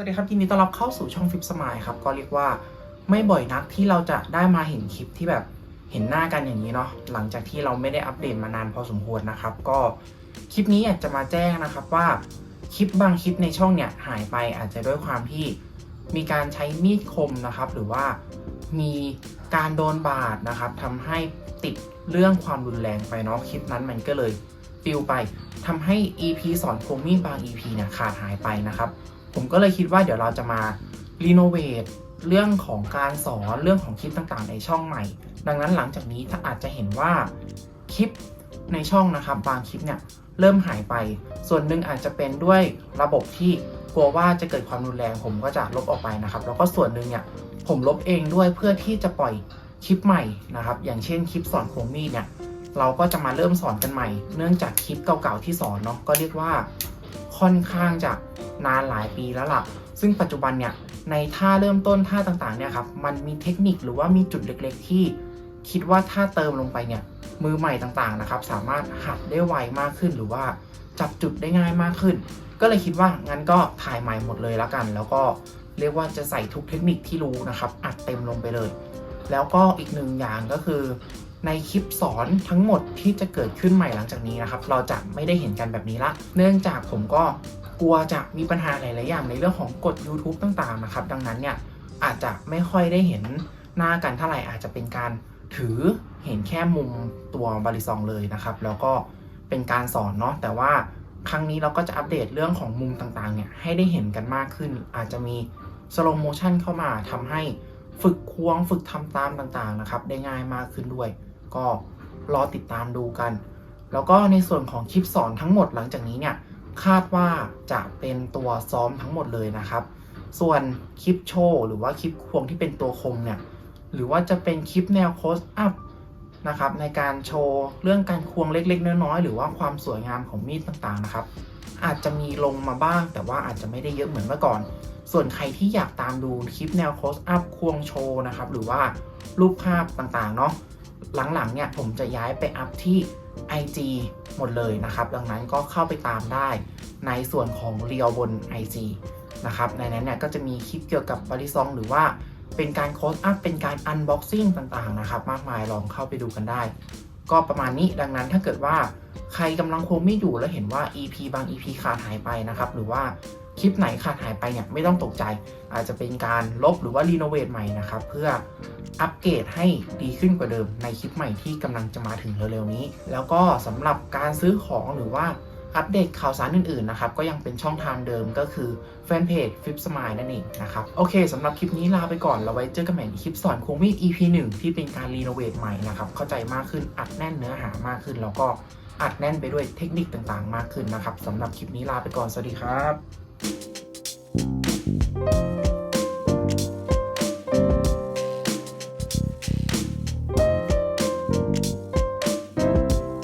วัสดีครับยินดีต้อนรับเข้าสู่ช่องฟิปสมายครับ ก็เรียกว่าไม่บ่อยนักที่เราจะได้มาเห็นคลิปที่แบบเห็นหน้ากันอย่างนี้เนาะหลังจากที่เราไม่ได้อัปเดตมานานพอสมควรนะครับ ก็คลิปนี้อยากจะมาแจ้งนะครับว่าคลิปบางคลิปในช่องเนี่ยหายไปอาจจะด้วยความที่มีการใช้มีดคมนะครับ หรือว่ามีการโดนบาดนะครับทำให้ติดเรื่องความรุนแรงไปเนาะคลิปนั้นมันก็เลยปิวไปทำให้ EP สอนคมมีดบาง EP เนี่ยขาดหายไปนะครับ ผมก็เลยคิดว่าเดี๋ยวเราจะมารีโนเวทเรื่องของการสอนเรื่องของคลิปต่างๆ ในช่องใหม่ ดังนั้นหลังจากนี้ถ้าอาจจะเห็นว่าคลิปในช่องนะครับบางคลิปเนี่ยเริ่มหายไป ส่วนหนึ่งอาจจะเป็นด้วยระบบที่กลัวว่าจะเกิดความรุนแรงผมก็จะลบออกไปนะครับ แล้วก็ส่วนหนึ่งเนี่ยผมลบเองด้วยเพื่อที่จะปล่อยคลิปใหม่นะครับ อย่างเช่นคลิปสอนโคมมีดเนี่ยเราก็จะมาเริ่มสอนกันใหม่ เนื่องจากคลิปเก่าๆที่สอนเนาะก็เรียกว่า ค่อนข้างจะนานหลายปีแล้วล่ะ ซึ่งปัจจุบันเนี่ยในท่าเริ่มต้นท่าต่างๆเนี่ยครับมันมีเทคนิคหรือว่ามีจุดเล็กๆ ที่คิดว่าถ้าเติมลงไปเนี่ยมือใหม่ต่างๆนะครับ สามารถหัดได้ไวมากขึ้นหรือว่าจับจุดได้ง่ายมากขึ้น ก็เลยคิดว่างั้นก็ถ่ายใหม่หมดเลยแล้วกัน แล้วก็เรียกว่าจะใส่ทุกเทคนิคที่รู้นะครับ อัดเต็มลงไปเลย แล้วก็อีกหนึ่งอย่างก็คือ ในคลิปสอนทั้งหมดที่จะเกิดขึ้นใหม่หลังจากนี้นะครับ เราจะไม่ได้เห็นกันแบบนี้ละ เนื่องจากผมก็กลัวจะมีปัญหาหลายๆอย่างในเรื่องของกฎ YouTube ต่างๆนะครับ ดังนั้นเนี่ยอาจจะไม่ค่อยได้เห็นหน้ากันเท่าไหร่อาจจะเป็นการถือเห็นแค่มุมตัวบริซองเลยนะครับ แล้วก็เป็นการสอนเนาะแต่ว่าครั้งนี้เราก็จะอัปเดตเรื่องของมุมต่างๆเนี่ยให้ได้เห็นกันมากขึ้น อาจจะมีสโลโมชันเข้ามาทำให้ฝึกควงฝึกทำตามต่างๆนะครับ ได้ง่ายมากขึ้นด้วย ก็รอติดตามดูกัน แล้วก็ในส่วนของคลิปสอนทั้งหมดหลังจากนี้เนี่ยคาดว่าจะเป็นตัวซ้อมทั้งหมดเลยนะครับ ส่วนคลิปโชว์หรือว่าคลิปควงที่เป็นตัวคมเนี่ยหรือว่าจะเป็นคลิปแนวโคสอัพนะครับในการโชว์เรื่องการควงเล็กๆ น้อยๆ หรือว่าความสวยงามของมีดต่างๆนะครับ อาจจะมีลงมาบ้าง แต่ว่าอาจจะไม่ได้เยอะเหมือนเมื่อก่อน ส่วนใครที่อยากตามดูคลิปแนวโคสอัพควงโชว์นะครับ หรือว่ารูปภาพต่างๆเนาะ หลังๆเนี่ยผมจะย้ายไปอัพที่ IG หมดเลยนะครับ ดังนั้นก็เข้าไปตามได้ในส่วนของเรียวบน IG นะครับ ในนั้นเนี่ยก็จะมีคลิปเกี่ยวกับบริซองหรือว่าเป็นการโค้ดอัพ เป็นการอันบ็อกซิ่งต่างๆนะครับ มากมายลองเข้าไปดูกันได้ ก็ประมาณนี้ดังนั้นถ้าเกิดว่าใครกำลังโคงไม่อยู่แล้วเห็นว่า EP บาง EP ขาดหายไปนะครับ หรือว่า คลิปไหนขาดหายไปเนี่ยไม่ต้องตกใจ อาจจะเป็นการลบหรือว่ารีโนเวทใหม่นะครับเพื่ออัปเกรดให้ดีขึ้นกว่าเดิมในคลิปใหม่ที่กำลังจะมาถึงเร็วๆนี้ แล้วก็สำหรับการซื้อของหรือว่าอัปเดตข่าวสารอื่นๆ นะครับ ก็ยังเป็นช่องทางเดิมก็คือแฟนเพจ Flip Smile นั่นเองนะครับ โอเคสำหรับคลิปนี้ลาไปก่อน เราไว้เจอกันใหม่ในคลิปสอนโคงมีด EP 1 ที่เป็นการรีโนเวทใหม่นะครับ เข้าใจมากขึ้นอัดแน่นเนื้อหามากขึ้น แล้วก็อัดแน่นไปด้วยเทคนิคต่างๆ มากขึ้นนะครับสำหรับคลิปนี้ลาไปก่อน สวัสดีครับ Bye.